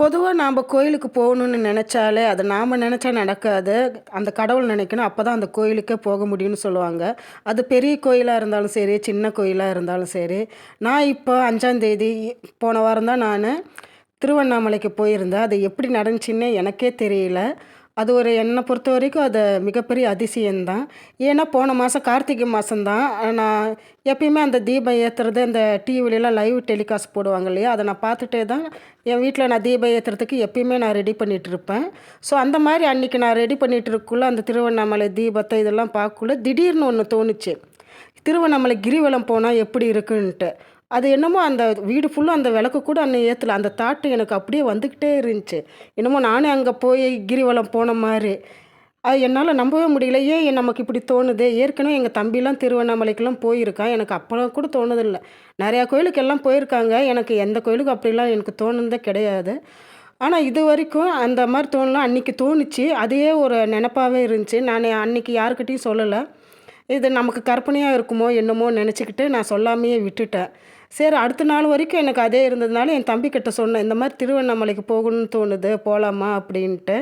பொதுவாக நாம் கோயிலுக்கு போகணும்னு நினச்சாலே அது நாம் நினச்சா நடக்காது. அந்த கடவுள் நினைக்கணும் அப்போ தான் அந்த கோயிலுக்கே போக முடியும்னு சொல்லுவாங்க. அது பெரிய கோயிலாக இருந்தாலும் சரி, சின்ன கோயிலாக இருந்தாலும் சரி. நான் இப்போ அஞ்சாந்தேதி போன வாரம் தான் நான் திருவண்ணாமலைக்கு போயிருந்தேன். அது எப்படி நடந்துச்சுன்னே எனக்கே தெரியல. அது ஒரு என்னை பொறுத்த வரைக்கும் அது மிகப்பெரிய அதிசயம்தான் ஏன்னா போன மாதம் கார்த்திகை மாதம்தான் நான் எப்பயுமே அந்த தீபம் ஏத்துறது, அந்த டிவிலலாம் லைவ் டெலிகாஸ்ட் போடுவாங்க இல்லையா? அதை நான் பார்த்துட்டே தான் என் வீட்டில் நான் தீபம் ஏத்துறதுக்கு எப்பயுமே நான் ரெடி பண்ணிகிட்டு இருப்பேன். ஸோ அந்த மாதிரி அன்னைக்கு நான் ரெடி பண்ணிகிட்டு இருக்குள்ளே அந்த திருவண்ணாமலை தீபத்தை இதெல்லாம் பார்க்கக்குள்ள திடீர்னு ஒன்று தோணுச்சு. திருவண்ணாமலை கிரிவலம் போனால் எப்படி இருக்குன்ட்டு. அது என்னமோ அந்த வீடு ஃபுல்லும் அந்த விளக்கு கூட அன்னை ஏற்றல அந்த தாட்டு எனக்கு அப்படியே வந்துக்கிட்டே இருந்துச்சு. என்னமோ நானே அங்கே போய் கிரிவலம் போன மாதிரி அது என்னால் நம்பவே முடியல. ஏன் நமக்கு இப்படி தோணுது? ஏற்கனவே எங்கள் தம்பிலாம் திருவண்ணாமலைக்கெல்லாம் போயிருக்கான். எனக்கு அப்போலாம் கூட தோணுதில்லை நிறையா கோயிலுக்கு எல்லாம் போயிருக்காங்க. எனக்கு எந்த கோயிலுக்கும் அப்படிலாம் எனக்கு தோணுனதே கிடையாது. ஆனால் இது வரைக்கும் அந்த மாதிரி தோணலாம் அன்னைக்கு தோணுச்சு. அதே ஒரு நினப்பாகவே இருந்துச்சு. நான் அன்னைக்கு யாருக்கிட்டேயும் சொல்லலை இது நமக்கு கற்பனையாக இருக்குமோ என்னமோ நினச்சிக்கிட்டு நான் சொல்லாமையே விட்டுட்டேன். சரி அடுத்த நாள் வரைக்கும் எனக்கு அதே இருந்ததுனால என் தம்பிக்கிட்ட சொன்னேன். இந்த மாதிரி திருவண்ணாமலைக்கு போகணும்னு தோணுது. போகலாமா அப்படின்ட்டு.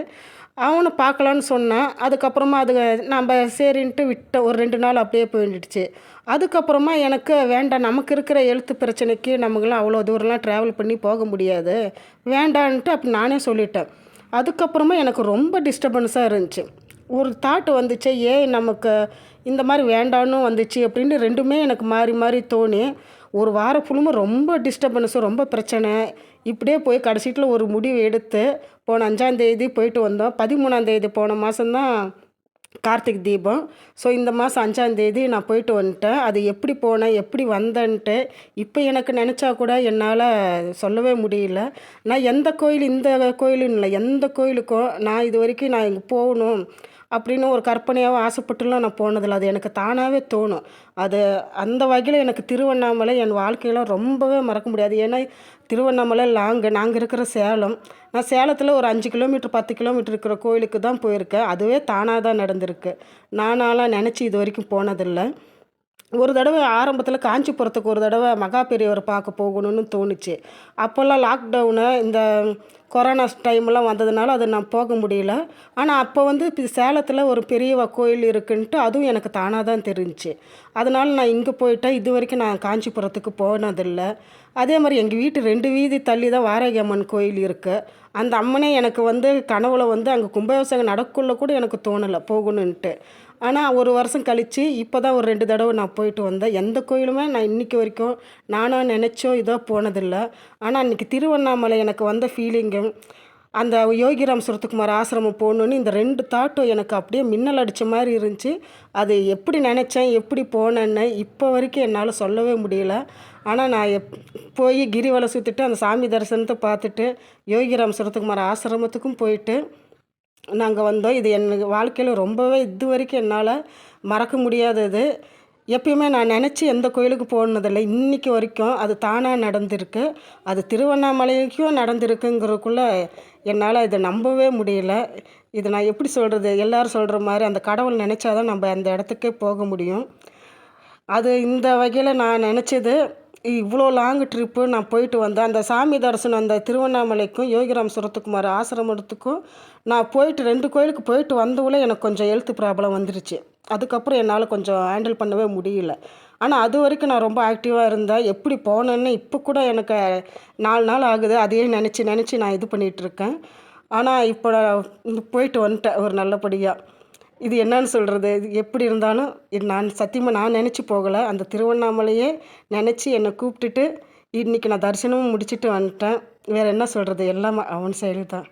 அவனை பார்க்கலான்னு சொன்னான். அதுக்கப்புறமா அது நம்ப சரின்ட்டு விட்ட ஒரு ரெண்டு நாள் அப்படியே போயிடுச்சு. அதுக்கப்புறமா எனக்கு வேண்டாம் நமக்கு இருக்கிற எழுத்து பிரச்சனைக்கு நமக்குலாம் அவ்வளோ தூரம்லாம் ட்ராவல் பண்ணி போக முடியாது. வேண்டான்ட்டு அப்படி நானே சொல்லிட்டேன். அதுக்கப்புறமா எனக்கு ரொம்ப டிஸ்டர்பன்ஸாக இருந்துச்சு. ஒரு தாட் வந்துச்சு. ஏன் நமக்கு இந்த மாதிரி வேண்டான்னு வந்துச்சு அப்படின்னு ரெண்டுமே எனக்கு மாறி மாறி தோணி, ஒரு வாரம் ஃபுல்லுமே ரொம்ப டிஸ்டர்பன்ஸும் ரொம்ப பிரச்சனை. இப்படியே போய் கடைசியில் ஒரு முடிவு எடுத்து, போன அஞ்சாந்தேதி போயிட்டு வந்தோம். பதிமூணாந்தேதி போன மாதம்தான் கார்த்திக் கார்த்திகை தீபம். ஸோ இந்த மாதம் அஞ்சாந்தேதி நான் போயிட்டு வந்துட்டேன். அது எப்படி போனேன்? எப்படி வந்தேன்ட்டு, இப்போ எனக்கு நினச்சா கூட என்னால் சொல்லவே முடியல. நான் எந்த கோயில் இந்த கோயிலுன்னு இல்லை எந்த கோயிலுக்கும் நான் இது வரைக்கும் நான் இங்கே போகணும் அப்படின்னு ஒரு கற்பனையாகவும் ஆசைப்பட்டுலாம் நான் போனதில்லை அது எனக்கு தானாகவே தோணும். அது அந்த வகையில் எனக்கு திருவண்ணாமலை என் வாழ்க்கையில ரொம்பவே மறக்க முடியாது. ஏன்னா திருவண்ணாமலை லாங்கு. நாங்கள் இருக்கிற சேலம். நான் சேலத்தில் ஒரு அஞ்சு கிலோமீட்டர், 10 கிலோமீட்டர் இருக்கிற கோயிலுக்கு தான் போயிருக்கேன். அதுவே தானாக தான் நடந்திருக்கு. நானாலாம் இது வரைக்கும் போனதில்லை ஒரு தடவை ஆரம்பத்தில் காஞ்சிபுரத்துக்கு ஒரு தடவை மகா பெரியவர் பார்க்க போகணும்னு தோணுச்சு. அப்போல்லாம் லாக்டவுனு இந்த கொரோனா டைம்லாம் வந்ததுனால அது நான் போக முடியல. ஆனால் அப்போ வந்து இப்போ சேலத்தில் ஒரு பெரிய கோயில் இருக்குன்ட்டு அதுவும் எனக்கு தானாக தான் தெரிஞ்சிச்சு அதனால் நான் இங்கே போயிட்டேன். இதுவரைக்கும் நான் காஞ்சிபுரத்துக்கு போனதில்லை அதே மாதிரி எங்கள் வீட்டு ரெண்டு வீதி தள்ளி தான் வாரகி அம்மன் கோயில் இருக்குது அந்த அம்மனே எனக்கு வந்து கனவுல வந்து அங்கே கும்பாபிஷேகம் நடக்குள்ளே கூட எனக்கு தோணலை போகணுன்ட்டு. ஆனால் ஒரு வருஷம் கழிச்சு இப்போ தான் ஒரு ரெண்டு தடவை நான் போயிட்டு வந்தேன். எந்த கோயிலுமே நான் இன்னைக்கு வரைக்கும் நானாக நினச்சோ இதோ போனதில்லை ஆனால் இன்றைக்கி திருவண்ணாமலை எனக்கு வந்த ஃபீலிங்கும் அந்த யோகிராம் சுரத்துக்குமார் ஆசிரமம் போகணுன்னு இந்த ரெண்டு தாட்டும் எனக்கு அப்படியே மின்னல் அடித்த மாதிரி இருந்துச்சு. அது எப்படி நினச்சேன் எப்படி போனேன்னு இப்போ வரைக்கும் என்னால் சொல்லவே முடியல. ஆனால் நான் எப் போய் கிரிவலை சுற்றிட்டு அந்த சாமி தரிசனத்தை பார்த்துட்டு, யோகிராம் சுரத்துக்குமார் ஆசிரமத்துக்கும் போயிட்டு, நாங்கள் வந்தோம். இது என் வாழ்க்கையில் ரொம்பவே இது வரைக்கும் என்னால் மறக்க முடியாதது. எப்பயுமே நான் நினச்சி எந்த கோயிலுக்கு போனதில்லை இன்றைக்கி வரைக்கும் அது தானாக நடந்திருக்கு. அது திருவண்ணாமலைக்கும் நடந்திருக்குங்கிறதுக்குள்ளே என்னால் இதை நம்பவே முடியல. இது நான் எப்படி சொல்கிறது எல்லோரும் சொல்கிற மாதிரி அந்த கடவுள் நினச்சாதான் நம்ம அந்த இடத்துக்கே போக முடியும். அது இந்த வகையில் நான் நினச்சது இவ்வளோ லாங் ட்ரிப்பு நான் போயிட்டு வந்தேன். அந்த சாமி தரிசனம் அந்த திருவண்ணாமலைக்கும், யோகிராம் சுரத்துக்குமார் ஆசிரமத்துக்கும் நான் போயிட்டு ரெண்டு கோயிலுக்கு போயிட்டு வந்தக்குள்ள எனக்கு கொஞ்சம் எழுத்து ப்ராப்ளம் வந்துருச்சு. அதுக்கப்புறம் என்னால் கொஞ்சம் ஹேண்டில் பண்ணவே முடியல. ஆனால் அது வரைக்கும் நான் ரொம்ப ஆக்டிவாக இருந்தேன். எப்படி போனேன்னு இப்போ கூட எனக்கு நாலு நாள் ஆகுது. அதையே நினச்சி நினச்சி நான் இது பண்ணிகிட்ருக்கேன் ஆனால் இப்போ போயிட்டு வந்துட்டேன் ஒரு நல்லபடியாக இது என்னன்னு சொல்கிறது இது எப்படி இருந்தாலும் நான் சத்தியமாக நான் நினச்சி போகலை அந்த திருவண்ணாமலையே நினச்சி என்னை கூப்பிட்டுட்டு, இன்னைக்கு நான் தரிசனமும் முடிச்சுட்டு வந்துட்டேன். வேறு என்ன சொல்கிறது எல்லாம் அவன் செயல் தான்.